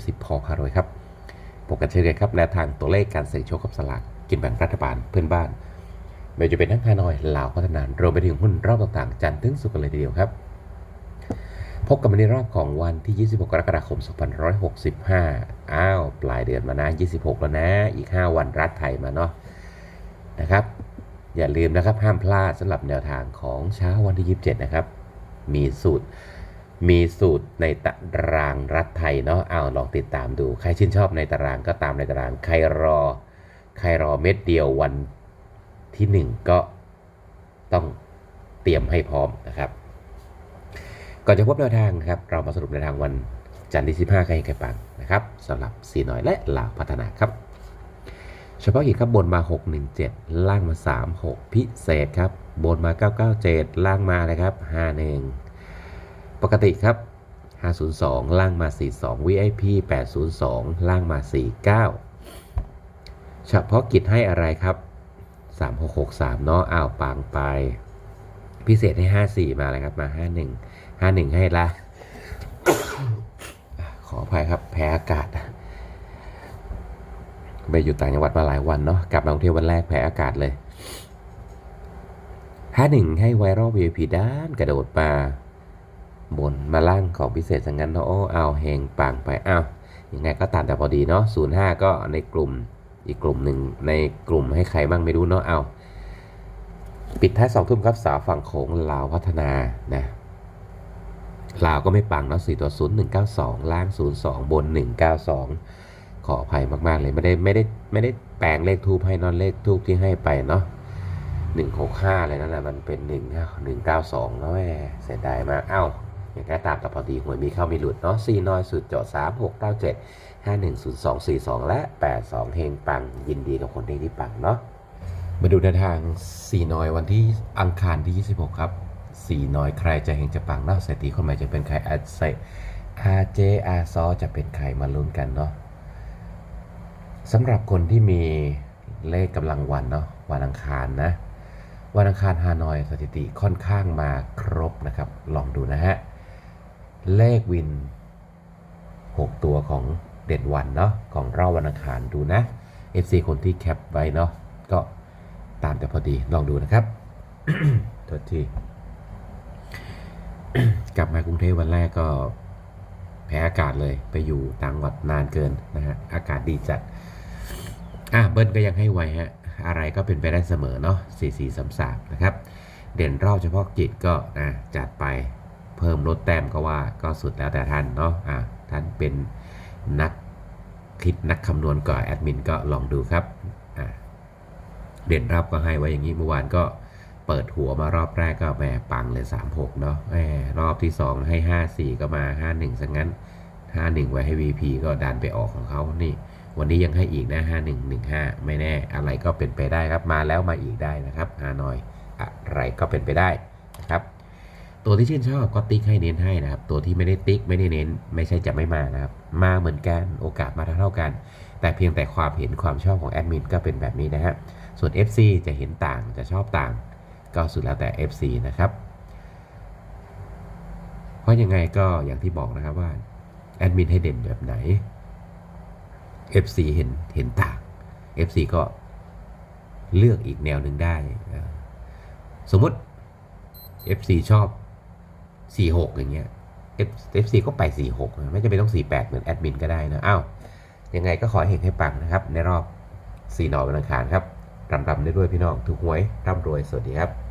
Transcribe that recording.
F10 พอพารวยครับพบกันเช่นเคยครับแนวทางตัวเลขการเสี่ยงโชคกับสลากกินแบ่งรัฐบาลเพื่อนบ้าน ไม่ว่าจะเป็นทั้งฮานอยลาวพัฒนารวมไปถึงหุ้นรอบต่างๆ จันทร์ถึงสุกร์กันเลยทีเดียวครับ พบกันในรอบของวันที่ 26 กรกฎาคม 2565 อ้าว ปลายเดือนมานะ 26 แล้วนะ อีก 5 วันรัฐไทยมาเนาะนะครับอย่าลืมนะครับห้ามพลาดสำหรับแนวทางของเช้าวันที่ 27 นะครับ มีสูตร มีสูตรในตารางรัฐไทยเนาะเอาลองติดตามดู ใครชื่นชอบในตารางก็ตามในตาราง ใครรอ ใครรอเม็ดเดียววันที่ 1 ก็ต้องเตรียมให้พร้อมนะครับ ก่อนจะพบแนวทางนะครับ เรามาสรุปแนวทางวันจันทร์ที่ 15ใครให้ใครปังนะครับสำหรับสีน้อยและหลาพัฒนาครับ เฉพาะกิจครับบนมา 617 ล่างมา 36 พิเศษครับ บนมา 997 ล่างมาเลยครับ 51 ปกติครับ 502 ล่างมา 42 VIP 802 ล่างมา 49 เฉพาะกิจให้อะไรครับ 3663 เนาะอ้าวปางไป พิเศษให้ 54 มาเลยครับ มา 51 51 ให้ละ ขออภัยครับ แพ้อากาศไปอยู่ต่างจังหวัดมาหลายวันเนาะกลับมาท่องเที่ยววันแรกแพ้อากาศเลยห้าหนึ่งให้ไวรัล VIP ด้านกระโดดมา บนมาล่างของพิเศษสังงั้นเนาะเอาเฮงปังไปอ้าวยังไงก็ตามแต่พอดีเนาะศูนย์ห้าก็ในกลุ่มอีกกลุ่มหนึ่งในกลุ่มให้ใครบ้างไม่รู้เนาะเอาปิดท้ายสองทุ่มครับสาวฝั่งโขงลาวพัฒนานะลาวก็ไม่ปังเนาะสี่ตัวศูนย์หนึ่งเก้าสองล่างศูนย์สองบนหนึ่งเก้าสองขออภัยมาก ๆ เลยไม่ได้ไม่ได้ไม่ได้แปลงเลขทูบให้นอนเลขทูบที่ให้ไปเนาะหนึ่งหกห้าเลยนั่นแหละมันเป็นหนึ่งหนึ่งเก้าสองเนาะแหมเสียดายมาก เอ้า อย่างไรตามแต่พอดีหวยมีเข้ามีหลุดเนาะสี่น้อยสุดเจาะสามหกเก้าเจ็ดห้าหนึ่งศูนย์สองสี่สองและแปดสองเฮงปัง ยินดีกับคนที่ที่ปังเนาะมาดูในทางสี่น้อยวันที่อังคารที่ยี่สิบหกครับสี่น้อยใครจะเฮงจะปังเนาะเศรษฐีคนใหม่จะเป็นใครอาเซอาเจอาซอจะเป็นใครมาลุ้นกันเนาะสำหรับคนที่มีเลขกำลังวันเนาะวันอังคารนะวันอังคารฮานอยสถิติค่อนข้างมาครบนะครับ ลองดูนะฮะ เลขวิน 6 ตัวของเด่นวันเนาะของเราวันอังคารดูนะ FC คนที่แคปไว้เนาะก็ตามแต่พอดีลองดูนะครับโทษทีกลับมากรุงเทพวันแรกก็แพ้อากาศเลยไปอยู่ต่างจังหวัดนานเกินนะฮะอากาศดีจัดอะเบิ้ลก็ยังให้ไวฮะอะไรก็เป็นไปได้เสมอเนาะ4 4 3 3นะครับ เด่นรอบเฉพาะกิจก็อะจัดไป เพิ่มลดแต้มก็ว่าก็สุดแล้วแต่ท่านเนาะอะท่านเป็นนักคิดนักคำนวณก่อนแอดมินก็ลองดูครับอะเด่นรับก็ให้ไว้อย่างนี้เมื่อวานก็เปิดหัวมารอบแรกก็แหมปังเลย 36 เนาะแหมรอบที่ 2 ให้ 54 ก็มา 51ซะงั้น 51 ไว้ให้ VP ก็ดันไปออกของเขานี่ วันนี้ยังให้อีกนะ 5115 ไม่แน่อะไรก็เป็นไปได้ครับมาแล้วมาอีกได้นะครับฮานอย อะไรก็เป็นไปได้นะครับ ตัวที่ชื่นชอบก็ติ๊กให้เน้นให้นะครับ ตัวที่ไม่ได้ติ๊กไม่ได้เน้น ไม่ใช่จะไม่มานะครับ มาเหมือนกันโอกาสมาเท่ากัน แต่เพียงแต่ความเห็นความชอบของแอดมินก็เป็นแบบนี้นะฮะส่วน FC จะเห็นต่างจะชอบต่าง ก็สุดแล้วแต่ FC นะครับ เพราะยังไงก็อย่างที่บอกนะครับว่าแอดมินให้เด่นแบบไหน FC เห็นเห็นต่าง FC ก็เลือกอีกแนวหนึ่งได้ สมมติ FC ชอบ สี่หกอย่างเงี้ย F- FC ก็ไปสี่หกไม่จำเป็นต้องสี่แปดเหมือนแอดมินก็ได้นะอ้าวยังไงก็ขอเห็นให้ปังนะครับ ในรอบสี่หนอวันอังคารครับรำรำได้ด้วยพี่น้องถูกหวยร่ำรวยสวัสดีครับ